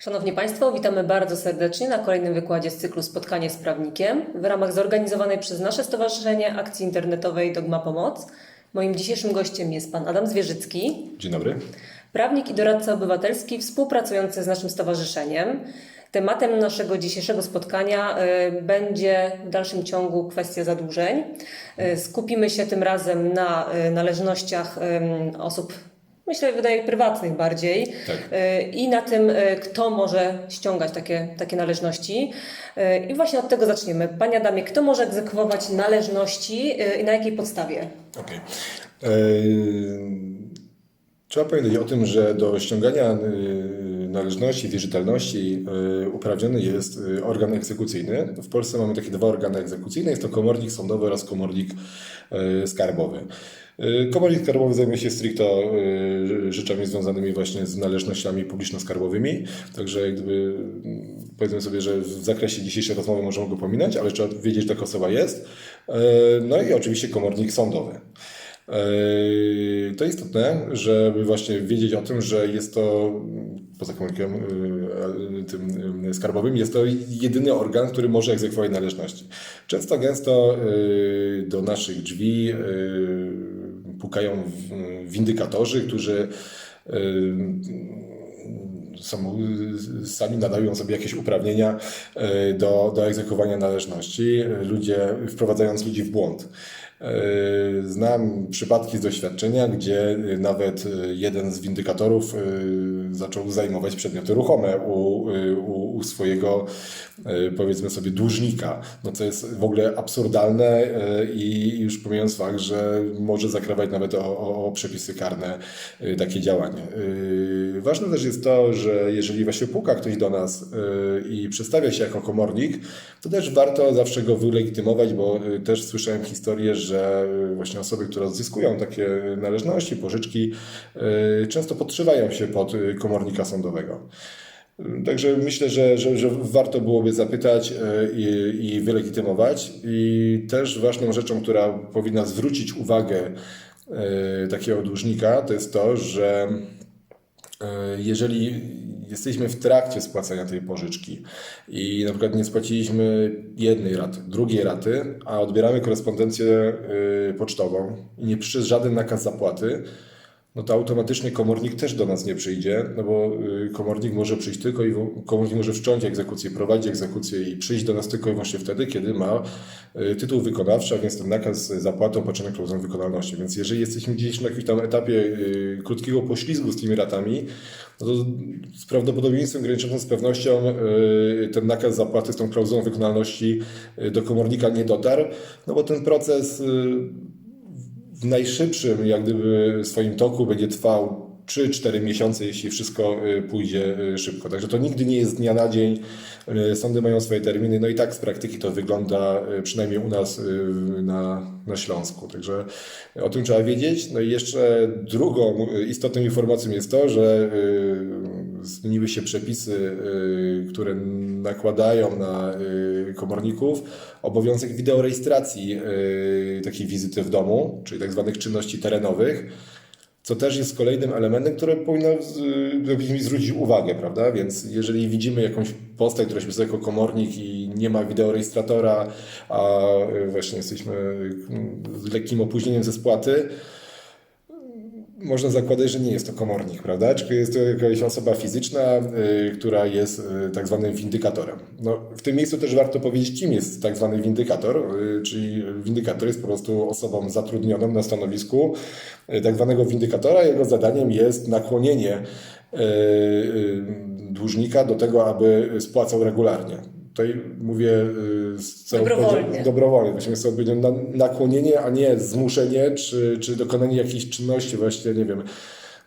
Szanowni Państwo, witamy bardzo serdecznie na kolejnym wykładzie z cyklu Spotkanie z prawnikiem w ramach zorganizowanej przez nasze stowarzyszenie akcji internetowej Dogma Pomoc. Moim dzisiejszym gościem jest pan Adam Zwierzycki, Dzień dobry. prawnik i doradca obywatelski współpracujący z naszym stowarzyszeniem. Tematem naszego dzisiejszego spotkania y, będzie w dalszym ciągu kwestia zadłużeń. Y, Skupimy się tym razem na y, należnościach osób, myślę, wydaje prywatnych bardziej Tak. y, i na tym, y, kto może ściągać takie, takie należności. Y, I właśnie od tego zaczniemy. Panie Adamie, kto może egzekwować należności i na jakiej podstawie? Okej. Eee, Trzeba pamiętać o tym, że do ściągania należności, wierzytelności uprawniony jest organ egzekucyjny. W Polsce mamy takie dwa organy egzekucyjne. Jest to komornik sądowy oraz komornik skarbowy. Y, Komornik skarbowy zajmuje się stricto y, rzeczami związanymi właśnie z należnościami publiczno-skarbowymi. Także gdyby mm, powiedzmy sobie, że w zakresie dzisiejszej rozmowy możemy go pominąć, ale trzeba wiedzieć, że taka osoba jest. Y, No i oczywiście komornik sądowy. To istotne, żeby właśnie wiedzieć o tym, że jest to, poza komórkiem yy, tym skarbowym, jest to jedyny organ, który może egzekwować należności. Często, gęsto do naszych drzwi pukają windykatorzy, którzy yy, są, sami nadają sobie jakieś uprawnienia yy, do, do egzekwowania należności, ludzie, wprowadzając ludzi w błąd. Yy, Znam przypadki z doświadczenia, gdzie yy, nawet yy, jeden z windykatorów zaczął zajmować przedmioty ruchome u, u, u swojego, powiedzmy sobie, dłużnika. No co jest w ogóle absurdalne i już pomijając fakt, że może zakrawać nawet o, o, przepisy karne takie działanie. Ważne też jest to, że jeżeli właśnie puka ktoś do nas i przedstawia się jako komornik, to też warto zawsze go wylegitymować, bo też słyszałem historię, że yy, właśnie osoby, które odzyskują takie należności, pożyczki, yy, często podszywają się pod yy, komornika sądowego. Także myślę, że, że, że warto byłoby zapytać yy, i, i wylegitymować. I też ważną rzeczą, która powinna zwrócić uwagę takiego dłużnika, to jest to, że jeżeli jesteśmy w trakcie spłacania tej pożyczki i na przykład nie spłaciliśmy jednej raty, drugiej raty, a odbieramy korespondencję y, pocztową i nie przyszedł żaden nakaz zapłaty, no to automatycznie komornik też do nas nie przyjdzie, no bo y, komornik może przyjść tylko i komornik może wszcząć egzekucję, prowadzić egzekucję i przyjść do nas tylko i wyłącznie wtedy, kiedy ma y, tytuł wykonawczy, a więc ten nakaz zapłatą opatrzony klauzulą wykonalności. Więc jeżeli jesteśmy gdzieś na jakimś tam etapie y, krótkiego poślizgu z tymi ratami, no to z prawdopodobieństwem graniczącym z pewnością ten nakaz zapłaty z tą klauzulą wykonalności do komornika nie dotarł, no bo ten proces w najszybszym jak gdyby swoim toku będzie trwał 3-4 miesiące, jeśli wszystko y, pójdzie y, szybko. Także to nigdy nie jest z dnia na dzień. Y, Sądy mają swoje terminy, no i tak z praktyki to wygląda przynajmniej u nas na, na Śląsku. Także o tym trzeba wiedzieć. No i jeszcze drugą istotną informacją jest to, że zmieniły się przepisy, y, które nakładają na y, komorników obowiązek wideorejestracji y, takiej wizyty w domu, czyli tak zwanych czynności terenowych, co też jest kolejnym elementem, który powinno zwrócić uwagę, prawda? Więc jeżeli widzimy jakąś postać, która się jako komornik i nie ma wideorejestratora, a właśnie jesteśmy z lekkim opóźnieniem ze spłaty, można zakładać, że nie jest to komornik, prawda? Czy jest to jakaś osoba fizyczna, y, która jest y, tak zwanym windykatorem. No, w tym miejscu też warto powiedzieć, kim jest tak zwany windykator, y, czyli windykator jest po prostu osobą zatrudnioną na stanowisku tak zwanego windykatora. Jego zadaniem jest nakłonienie dłużnika do tego, aby spłacał regularnie. Tutaj mówię y, z całą dobrowolnie. dobrowolnie. Właśnie jest odpowiednio nakłonienie, a nie zmuszenie czy, czy dokonanie jakichś czynności, właśnie nie wiem,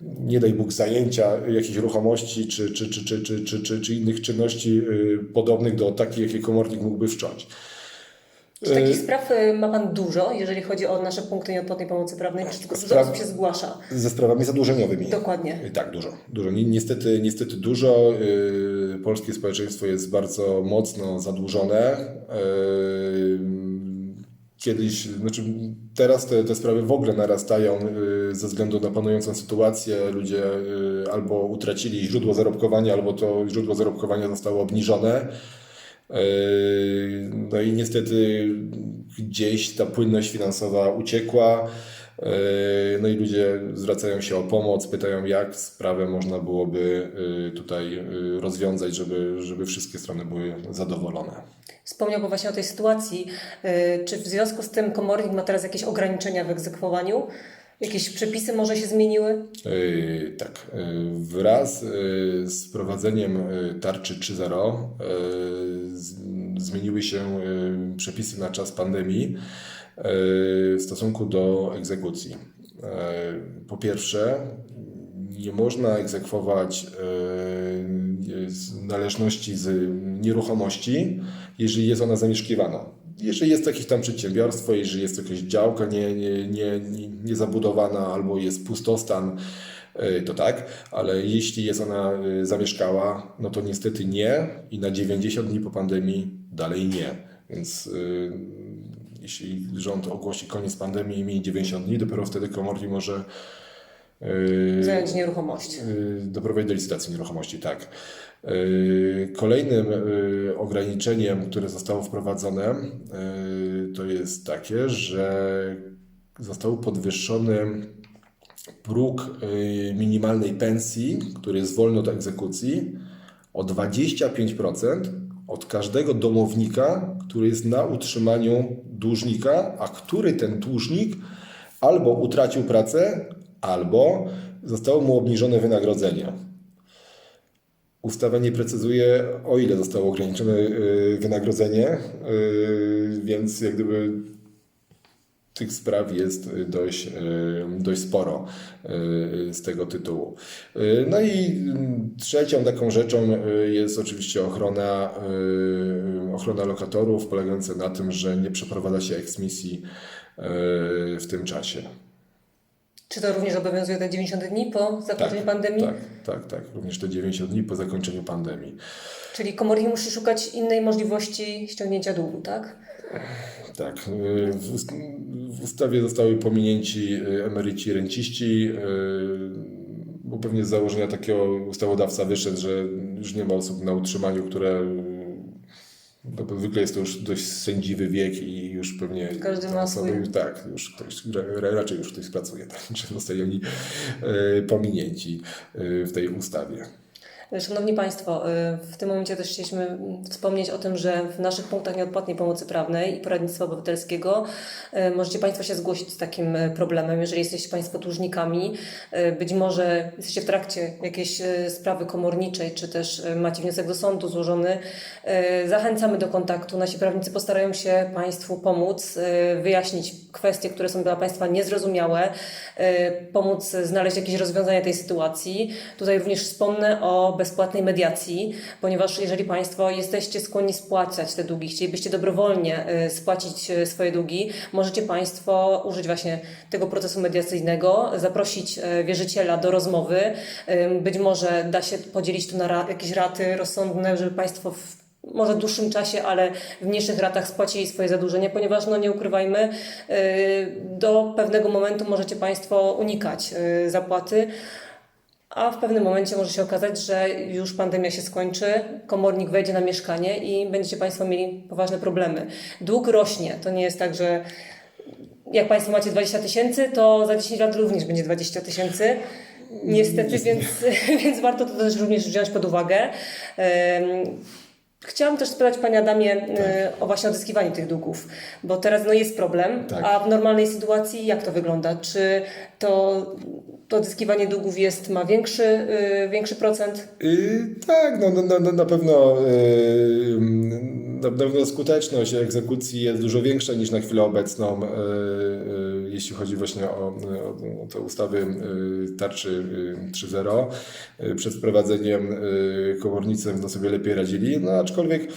nie daj Bóg zajęcia jakichś ruchomości czy, czy, czy, czy, czy, czy, czy, czy innych czynności y, podobnych do takich, jakie komornik mógłby wszcząć. Czy takich y, spraw ma Pan dużo, jeżeli chodzi o nasze punkty nieodpłatnej pomocy prawnej? Czy tylko dużo osób się zgłasza? Ze sprawami zadłużeniowymi. Dokładnie. Tak, dużo. dużo. Niestety, niestety dużo. Yy Polskie społeczeństwo jest bardzo mocno zadłużone. Yy, kiedyś, znaczy teraz te, te sprawy w ogóle narastają y, ze względu na panującą sytuację. Ludzie y, albo utracili źródło zarobkowania, albo to źródło zarobkowania zostało obniżone. No i niestety gdzieś ta płynność finansowa uciekła. Y, No i ludzie zwracają się o pomoc, pytają, jak sprawę można byłoby y, tutaj y, rozwiązać, żeby, żeby wszystkie strony były zadowolone. Wspomniał Pan właśnie o tej sytuacji. Czy w związku z tym komornik ma teraz jakieś ograniczenia w egzekwowaniu? Jakieś przepisy może się zmieniły? Yy, tak. Yy, wraz yy, z prowadzeniem yy, tarczy 3.0 yy, zmieniły się yy, przepisy na czas pandemii yy, w stosunku do egzekucji. Yy, Po pierwsze, nie można egzekwować z należności z nieruchomości, jeżeli jest ona zamieszkiwana. Jeżeli jest jakieś tam przedsiębiorstwo, jeżeli jest jakaś działka nie, nie, nie, nie, niezabudowana albo jest pustostan, to tak, ale jeśli jest ona zamieszkała, no to niestety nie i na 90 dni po pandemii dalej nie. Więc jeśli rząd ogłosi koniec pandemii i minie 90 dni, dopiero wtedy komornik może yy, Zająć nieruchomość. Yy, doprowadzić do licytacji nieruchomości, tak. Yy, Kolejnym yy, ograniczeniem, które zostało wprowadzone, yy, to jest takie, że został podwyższony próg yy, minimalnej pensji, który jest wolny od egzekucji, o 25% od każdego domownika, który jest na utrzymaniu dłużnika, a który ten dłużnik albo utracił pracę, albo zostało mu obniżone wynagrodzenie. Ustawa nie precyzuje, o ile zostało ograniczone y, wynagrodzenie, y, więc jak gdyby tych spraw jest y, dość, y, dość sporo y, z tego tytułu. No i mm, trzecią taką rzeczą jest oczywiście ochrona, ochrona lokatorów, polegająca na tym, że nie przeprowadza się eksmisji w tym czasie. Czy to również obowiązuje te 90 dni po zakończeniu pandemii? Tak, tak, tak. Również te 90 dni po zakończeniu pandemii. Czyli komornik musi szukać innej możliwości ściągnięcia długu, tak? Tak. y, W, ust- w ustawie zostały pominięci y, emeryci i renciści, y, bo pewnie z założenia takiego ustawodawca wyszedł, że już nie ma osób na utrzymaniu, które no, bo zwykle jest to już dość sędziwy wiek i już pewnie Każdy ma osoby, swój. Tak, już ktoś, ra- raczej już ktoś pracuje, tak, że zostali oni pominięci w tej ustawie. Szanowni Państwo, y, w tym momencie też chcieliśmy wspomnieć o tym, że w naszych punktach nieodpłatnej pomocy prawnej i poradnictwa obywatelskiego y, możecie Państwo się zgłosić z takim y, problemem, jeżeli jesteście Państwo dłużnikami, być może jesteście w trakcie jakiejś sprawy komorniczej, czy też macie wniosek do sądu złożony, zachęcamy do kontaktu. Nasi prawnicy postarają się Państwu pomóc, wyjaśnić kwestie, które są dla Państwa niezrozumiałe, pomóc znaleźć jakieś rozwiązanie tej sytuacji. Tutaj również wspomnę o bezpłatnej mediacji, ponieważ jeżeli Państwo jesteście skłonni spłacać te długi, chcielibyście dobrowolnie y, spłacić y, swoje długi, możecie Państwo użyć właśnie tego procesu mediacyjnego, zaprosić y, wierzyciela do rozmowy. Być może da się podzielić tu na jakieś raty rozsądne, żeby Państwo w może w dłuższym czasie, ale w mniejszych ratach spłacili swoje zadłużenie, ponieważ no nie ukrywajmy, do pewnego momentu możecie Państwo unikać zapłaty. A w pewnym momencie może się okazać, że już pandemia się skończy, komornik wejdzie na mieszkanie i będziecie Państwo mieli poważne problemy. Dług rośnie. To nie jest tak, że jak Państwo macie 20 tysięcy, to za 10 lat również będzie 20 tysięcy. Niestety, więc, więc warto to też również wziąć pod uwagę. Chciałam też spytać Pani Adamie e, o właśnie odzyskiwanie tych długów, bo teraz no, jest problem, Tak. a w normalnej sytuacji jak to wygląda? Czy to, to odzyskiwanie długów jest, ma większy, y, większy procent? Yy, tak, no, no, no, no, na pewno yy, na pewno skuteczność egzekucji jest dużo większa niż na chwilę obecną, yy, yy, jeśli chodzi właśnie o, o, te ustawy yy, tarczy yy, 3.0. Yy, przed wprowadzeniem komornicy no sobie lepiej radzili, no aczkolwiek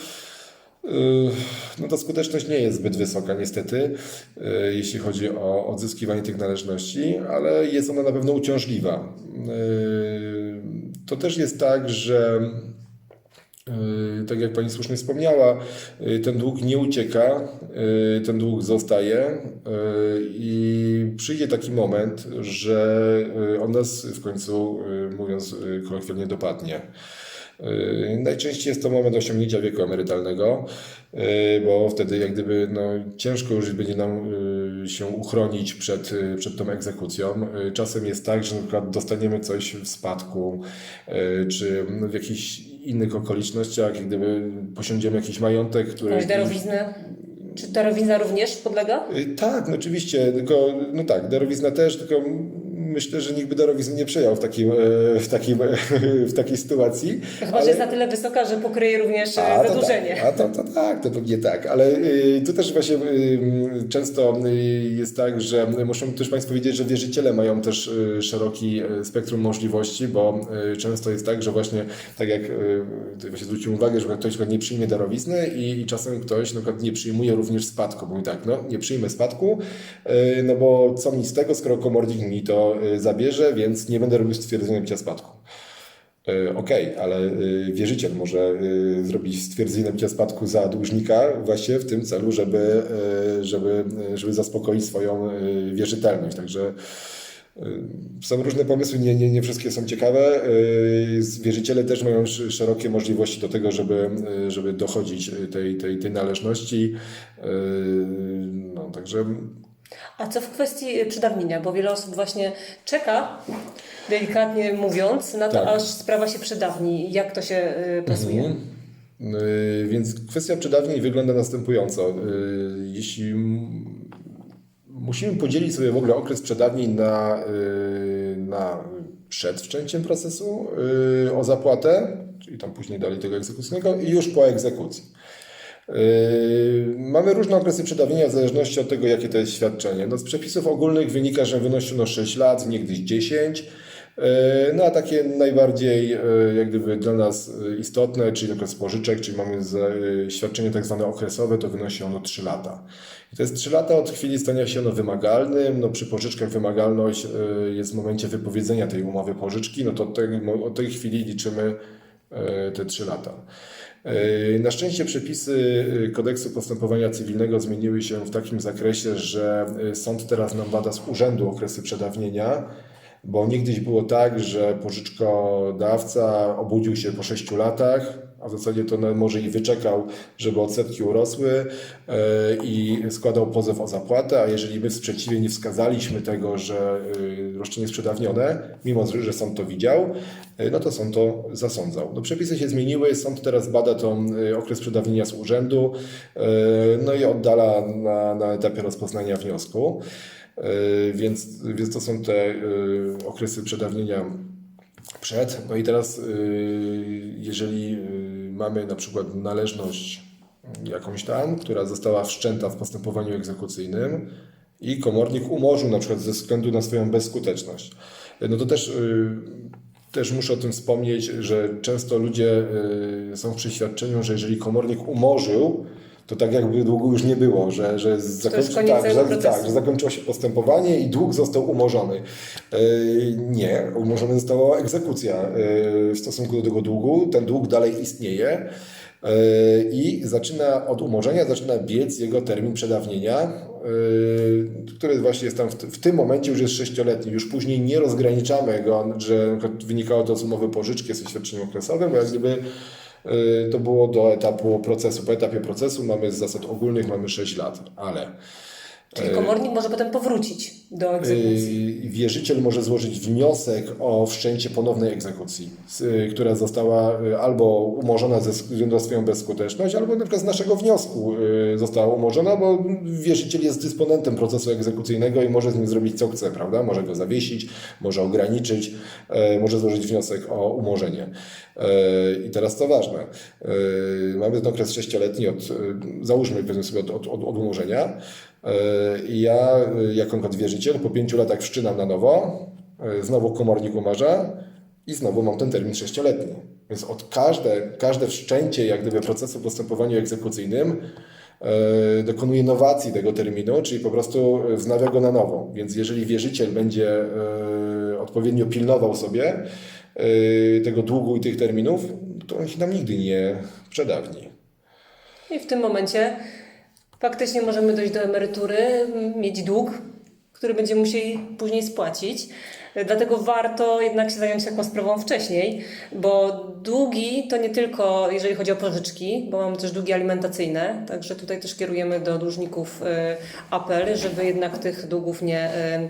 No ta skuteczność nie jest zbyt wysoka niestety, jeśli chodzi o odzyskiwanie tych należności, ale jest ona na pewno uciążliwa. To też jest tak, że Tak jak Pani słusznie wspomniała, yy, ten dług nie ucieka, yy, ten dług zostaje i przyjdzie taki moment, że on nas w końcu, mówiąc kolokwialnie, dopadnie. Najczęściej jest to moment osiągnięcia wieku emerytalnego, bo wtedy jak gdyby no, ciężko już będzie nam się uchronić przed, przed tą egzekucją. Czasem jest tak, że na przykład dostaniemy coś w spadku, czy w jakichś innych okolicznościach, jak gdyby posiądziemy jakiś majątek, który... Jakąś darowiznę? Czy darowizna również podlega? Yy, Tak, no oczywiście, tylko no tak, darowizna też, tylko myślę, że nikt by darowizny nie przejął w, takim, e, w, takim, w takiej sytuacji. Chyba, że jest na tyle wysoka, że pokryje również e, A, to zadłużenie. Tak, a to, to tak, to pewnie tak, ale tu też właśnie często jest tak, że muszą też Państwo wiedzieć, że wierzyciele mają też szeroki spektrum możliwości, bo często jest tak, że właśnie tak jak właśnie zwróciłem uwagę, że ktoś nie przyjmie darowizny i, i czasem ktoś na przykład nie przyjmuje również spadku, bo tak, no nie przyjmę spadku, no bo co mi z tego, skoro komornik mi to zabierze, więc nie będę robił stwierdzenia bycia spadku. E, Okej, ale y, wierzyciel może y, zrobić stwierdzenie nabycia spadku za dłużnika właśnie w tym celu, żeby, y, żeby, y, żeby zaspokoić swoją y, wierzytelność. Także y, są różne pomysły, nie, nie, nie wszystkie są ciekawe. Y, Wierzyciele też mają sz- szerokie możliwości do tego, żeby, y, żeby dochodzić tej, tej, tej należności. Y, No, także A co w kwestii e, przedawnienia? Bo wiele osób właśnie czeka, delikatnie mówiąc, na to, Tak. aż sprawa się przedawni. Jak to się e, plasuje? Yy, Więc kwestia przedawnień wygląda następująco. Yy, Jeśli musimy podzielić sobie w ogóle okres przedawnień na, yy, na przed wszczęciem procesu o zapłatę, czyli tam później dalej tego egzekucyjnego i już po egzekucji. Yy, Mamy różne okresy przedawnienia w zależności od tego, jakie to jest świadczenie. No, z przepisów ogólnych wynika, że wynosi ono 6 lat, niegdyś 10. Yy, No a takie najbardziej yy, jak gdyby dla nas istotne, czyli z pożyczek, czyli mamy świadczenie tak zwane okresowe, to wynosi ono 3 lata. I to jest 3 lata od chwili stania się ono wymagalnym. No, przy pożyczkach wymagalność jest w momencie wypowiedzenia tej umowy pożyczki, no to od tej, od tej chwili liczymy te 3 lata. Yy, Na szczęście przepisy yy, kodeksu postępowania cywilnego zmieniły się w takim zakresie, że yy, sąd teraz nam bada z urzędu okresy przedawnienia, bo niegdyś było tak, że pożyczkodawca obudził się po 6 latach, a w zasadzie to może i wyczekał, żeby odsetki urosły yy, i składał pozew o zapłatę, a jeżeli my w sprzeciwie nie wskazaliśmy tego, że yy, roszczenie jest przedawnione, mimo że sąd to widział, yy, no to sąd to zasądzał. No, przepisy się zmieniły, sąd teraz bada tą okres przedawnienia z urzędu, no i oddala na, na etapie rozpoznania wniosku. Więc, więc to są te okresy przedawnienia przed. No i teraz, yy, jeżeli yy, mamy na przykład należność jakąś tam, która została wszczęta w postępowaniu egzekucyjnym i komornik umorzył na przykład ze względu na swoją bezskuteczność, no to też, yy, też muszę o tym wspomnieć, że często ludzie są w przeświadczeniu, że jeżeli komornik umorzył, to tak jakby długu już nie było, że, że, zakończy, tak, że, tak, że zakończyło się postępowanie i dług został umorzony. Yy, Nie, umorzona została egzekucja yy, w stosunku do tego długu. Ten dług dalej istnieje yy, i zaczyna od umorzenia zaczyna biec jego termin przedawnienia, który właśnie jest tam w, w tym momencie już jest sześcioletni. Już później nie rozgraniczamy go, że wynikało to z umowy pożyczki, jest świadczeniem okresowym, bo jak gdyby to było do etapu procesu. Po etapie procesu mamy z zasad ogólnych mamy 6 lat, ale Czyli komornik może potem powrócić do egzekucji. Yy, Wierzyciel może złożyć wniosek o wszczęcie ponownej egzekucji, y, która została albo umorzona ze względu na swoją bezskuteczność, albo na przykład z naszego wniosku została umorzona, bo wierzyciel jest dysponentem procesu egzekucyjnego i może z nim zrobić co chce, prawda? Może go zawiesić, może ograniczyć, e, może złożyć wniosek o umorzenie. E, I teraz co ważne, e, mamy ten okres sześcioletni od, e, załóżmy powiedzmy sobie od, od, od, umorzenia, E, ja, e, jako wierzyciel, po pięciu latach wszczynam na nowo, e, znowu komornik umarza i znowu mam ten termin sześcioletni. Więc od każde, każde wszczęcie jak gdyby procesu w postępowaniu egzekucyjnym e, dokonuje nowacji tego terminu, czyli po prostu wznawia go na nowo. Więc jeżeli wierzyciel będzie e, odpowiednio pilnował sobie e, tego długu i tych terminów, to on się nam nigdy nie przedawni. I w tym momencie faktycznie możemy dojść do emerytury, mieć dług, który będziemy musieli później spłacić. Dlatego warto jednak się zająć taką sprawą wcześniej, bo długi to nie tylko jeżeli chodzi o pożyczki, bo mamy też długi alimentacyjne, także tutaj też kierujemy do dłużników e, apel, żeby jednak tych długów nie, e,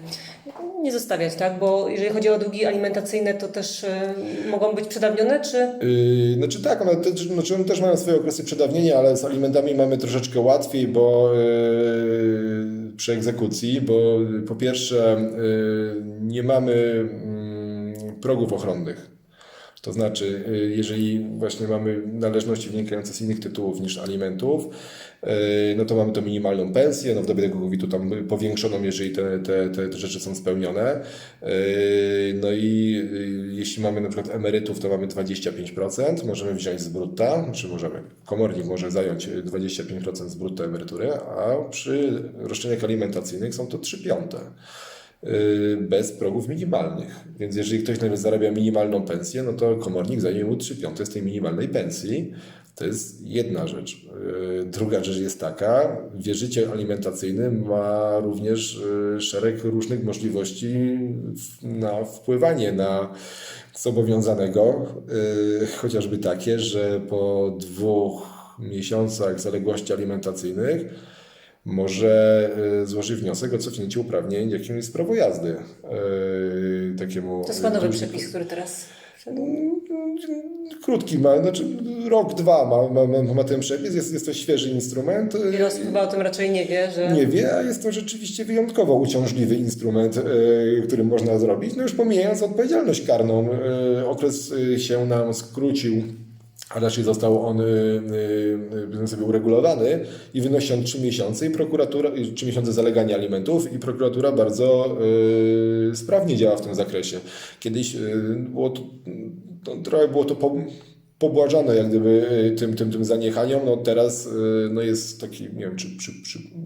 nie zostawiać, tak? Bo jeżeli chodzi o długi alimentacyjne, to też e, mogą być przedawnione, czy Yy, znaczy tak, one też, znaczy one też mają swoje okresy przedawnienia, ale z alimentami mamy troszeczkę łatwiej, bo yy, przy egzekucji, bo po pierwsze yy, nie mamy yy, progów ochronnych. To znaczy, yy, jeżeli właśnie mamy należności wynikające z innych tytułów niż alimentów, no to mamy to minimalną pensję, no w dobie tego COVID-u tam powiększoną, jeżeli te, te, te, rzeczy są spełnione. Yy, No i yy, jeśli mamy na przykład emerytów, to mamy 25%, możemy wziąć z brutta, czy możemy, komornik może zająć 25% z brutta emerytury, a przy roszczeniach alimentacyjnych są to 3 piąte yy, bez progów minimalnych. Więc jeżeli ktoś nawet zarabia minimalną pensję, no to komornik zajmie mu 3 piąte z tej minimalnej pensji. To jest jedna rzecz. Yy, Druga rzecz jest taka, wierzyciel alimentacyjny ma również yy, szereg różnych możliwości na wpływanie na zobowiązanego, chociażby takie, że po dwóch miesiącach zaległości alimentacyjnych może y, złoży wniosek o cofnięcie uprawnień, jakim jest prawo jazdy. y, takiemu to jest nowy dłużnikowi. przepis, który teraz? Krótki ma, znaczy rok, dwa ma, ma, ma, ten przepis, jest, jest to świeży instrument. Wiele osób chyba o tym raczej nie wie, że Nie wie, a jest to rzeczywiście wyjątkowo uciążliwy instrument, y, który można zrobić. No już pomijając odpowiedzialność karną, y, okres się nam skrócił, a raczej został on y, y, y, sobie uregulowany i wynosi on 3 miesiące i prokuratura, 3 miesiące zalegania alimentów i prokuratura bardzo sprawnie działa w tym zakresie. Kiedyś było to, trochę było to po, pobłażane jak gdyby tym, tym, tym zaniechaniom. No teraz no jest taki, nie wiem, czy,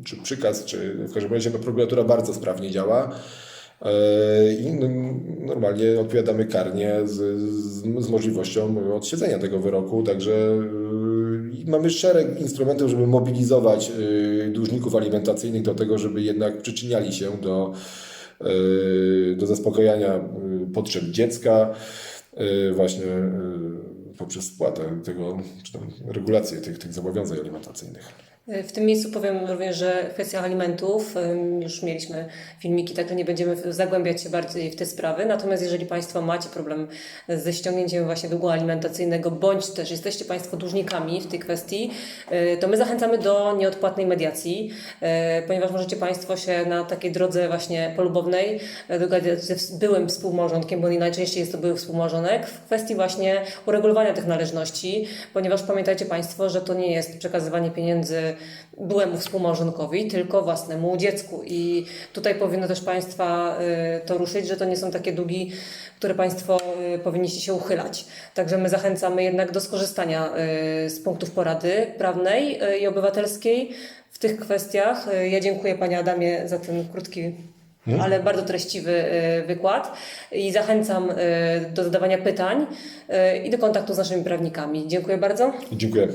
czy przykaz, czy w każdym razie no, prokuratura bardzo sprawnie działa. Y, I no, normalnie odpowiadamy karnie z, z, z możliwością odsiedzenia tego wyroku, także y, mamy szereg instrumentów, żeby mobilizować y, dłużników alimentacyjnych do tego, żeby jednak przyczyniali się do, y, do zaspokojania y, potrzeb dziecka, właśnie poprzez spłatę tego, czy tam regulację tych, tych zobowiązań alimentacyjnych. W tym miejscu powiem również, że kwestia alimentów, już mieliśmy filmiki, także nie będziemy zagłębiać się bardziej w te sprawy. Natomiast jeżeli Państwo macie problem ze ściągnięciem właśnie długu alimentacyjnego, bądź też jesteście Państwo dłużnikami w tej kwestii, y, to my zachęcamy do nieodpłatnej mediacji, y, ponieważ możecie Państwo się na takiej drodze właśnie polubownej dogadać ze byłym współmałżonkiem, bo najczęściej jest to były współmałżonek, w kwestii właśnie uregulowania tych należności, ponieważ pamiętajcie Państwo, że to nie jest przekazywanie pieniędzy byłemu współmałżonkowi, tylko własnemu dziecku. I tutaj powinno też Państwa y, to ruszyć, że to nie są takie długi, które Państwo y, powinniście się uchylać. Także my zachęcamy jednak do skorzystania y, z punktów porady prawnej i obywatelskiej w tych kwestiach. Ja dziękuję Panie Adamie za ten krótki ale bardzo treściwy wykład i zachęcam do zadawania pytań i do kontaktu z naszymi prawnikami. Dziękuję bardzo. Dziękuję.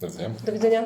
Do widzenia. Do widzenia.